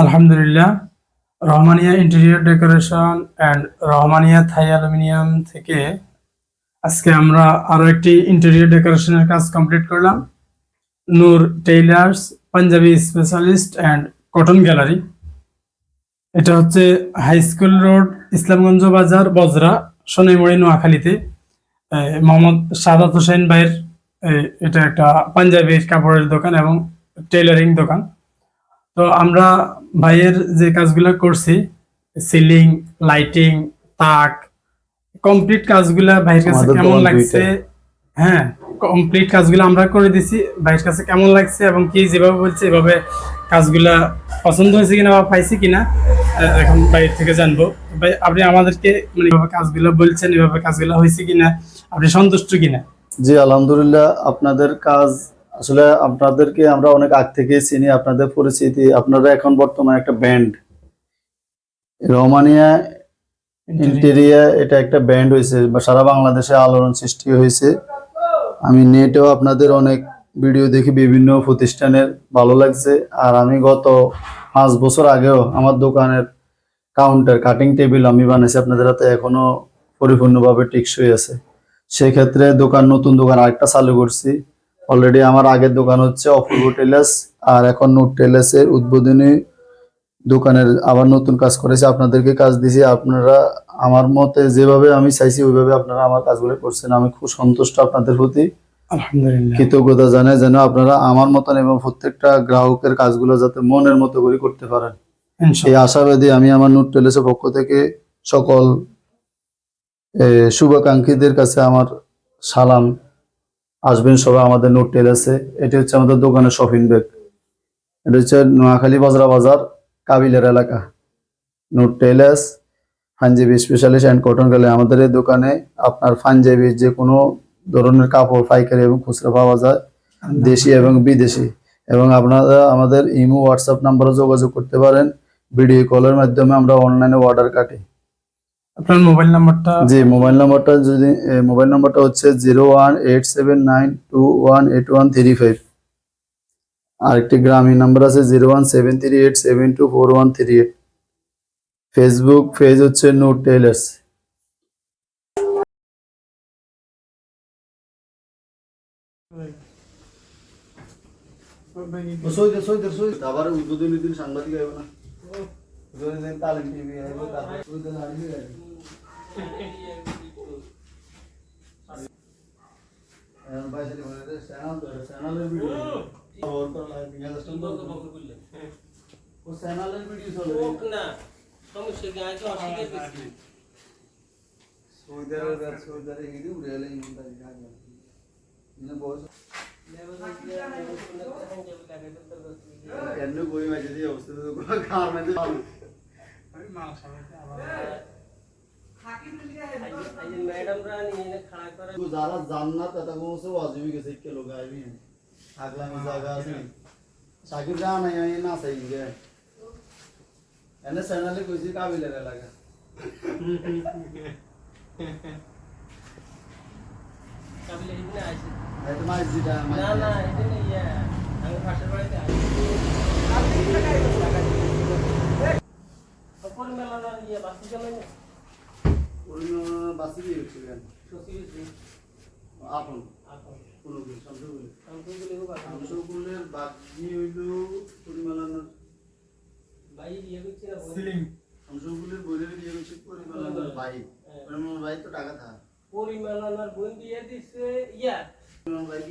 আলহামদুলিল্লাহ, Rahmania interior decoration and Rahmania Thai aluminium থেকে আজকে আমরা আরও একটি ইন্টেরিয়র ডেকোরেশনের কাজ কমপ্লিট করলাম। Noor tailors Panjabi specialist and cotton gallery এটা হচ্ছে হাই স্কুল রোড ইসলামগঞ্জ বাজার, বজরা, সোনাইমুড়ি, নোয়াখালীতে। মোহাম্মদ সাদাত হোসেন ভাইয়ের এটা একটা পাঞ্জাবি কাপড়ের দোকান এবং টেইলারিং দোকান। তো আমরা ভাইয়ের যে কাজগুলো করছি সিলিং লাইটিং তাক কমপ্লিট কাজগুলা ভাইয়ের কাছে কেমন লাগছে? হ্যাঁ কমপ্লিট কাজগুলো আমরা করে দিছি। ভাইয়ের কাছে কেমন লাগছে এবং কি যেভাবে বলছে এভাবে কাজগুলা পছন্দ হয়েছে কিনা বা পাইছি কিনা এখন বাইরের থেকে জানব। ভাই আপনি আমাদেরকে মানে এভাবে কাজগুলো বলছেন এভাবে কাজগুলো হয়েছে কিনা আপনি সন্তুষ্ট কিনা? জি আলহামদুলিল্লাহ আপনাদের কাজ আসলে আপনাদেরকে আমরা অনেক আগ থেকে চিনি, আপনাদের পরিচিতি। আপনারা এখন বর্তমানে একটা ব্যান্ড। রোমানিয়া ইন্টেরিয়া এটা একটা ব্যান্ড হয়েছে, বা সারা বাংলাদেশে আলোড়ন সৃষ্টি হয়েছে। আমি নেটেও আপনাদের অনেক ভিডিও দেখি, বিভিন্ন প্রতিষ্ঠানের, ভালো লাগছে। আর আমি গত পাঁচ বছর আগেও আমার দোকানের কাউন্টার, কাটিং টেবিল আমি বানাইছি, আপনাদের হাতে এখনও পরিপূর্ণভাবে টিকসই আছে। সেক্ষেত্রে দোকান, নতুন দোকান আরেকটা চালু করছি। অলরেডি আমার আগের দোকান হচ্ছে অপূর্ব টেলার্স আর এখন নোট টেলার্সের উদ্বোধনী দোকানের আবার নতুন কাজ করেছি। আপনাদেরকে কাজ দিয়েছি আপনারা আমার মতে যেভাবে আমি চাইছি ওইভাবে আপনারা আমার কাজগুলো করছেন। আমি খুব সন্তুষ্ট আপনাদের প্রতি। আলহামদুলিল্লাহ। কৃতজ্ঞতা জানাই যেন আপনারা আমার মতন এবং প্রত্যেকটা গ্রাহকের কাজগুলো যাতে মনের মতো করে করতে পারেন। এই ইনশাআল্লাহ আশাবাদী আমি আমার নোট টেলেসের পক্ষ থেকে সকল শুভাকাঙ্ক্ষীদের কাছে আমার সালাম। আসবেন সবাই, আমাদের নোট টেলেসে এটি হচ্ছে আমাদের দোকানের শপিং ব্যাগ এটা হচ্ছে নোয়াখালী বাজরা বাজার, কাবিলের এলাকা। Note tailors Panjabi specialist and cotton গেলে আমাদের এই দোকানে। আপনার পাঞ্জাবি যে কোনো ধরনের কাপড়, পাইকারি এবং খুচরা পাওয়া যায়, দেশি এবং বিদেশি। এবং আপনারা আমাদের ইমো হোয়াটসঅ্যাপ নাম্বারে যোগাযোগ করতে পারেন। ভিডিও কলের মাধ্যমে আমরা অনলাইনে অর্ডার কাটি। আপনার মোবাইল নাম্বারটা জি মোবাইল নাম্বারটা যদি মোবাইল নাম্বারটা হচ্ছে zero one eight seven nine two one eight one three five আরেকটি গ্রামীণ নাম্বার আছে zero one seven three eight seven two four one three eight Facebook page হচ্ছে নোট টেলার্স আবার উদ্বোধনী দিন সাংবাদিক আইব না। উদ্বোধনী দিন তালিম টিভি আইব তারপর উদ্বোধনী আইব। এখন বাইসালি বলে রে চ্যানেল তো যারা জান্নাত এটা কোনো সে ওয়াজিবি গেছে কে লোক আইবি আগলামি জায়গা আছে সাকিব যা নাই আমি না চাই গে এনে চ্যানেলে কইছি কাবিলের এলাকা কাবিলে এখানে আসি এটা মাইজ দিটা না না এখানে ইয়া আমি পাশের বাড়িতে আসি এখন সংশয়গুলের বাকি হইল পরিমালানোর ইয়ে। সিলিং। সংশয়গুলের বইয়ের গেছে পরিমালানোর ভাই। পরিমালানোর ভাই তো টাকা থা পরিমেলনার বোন দিয়ে দিছে ইয়া। পরিমালানোর ভাই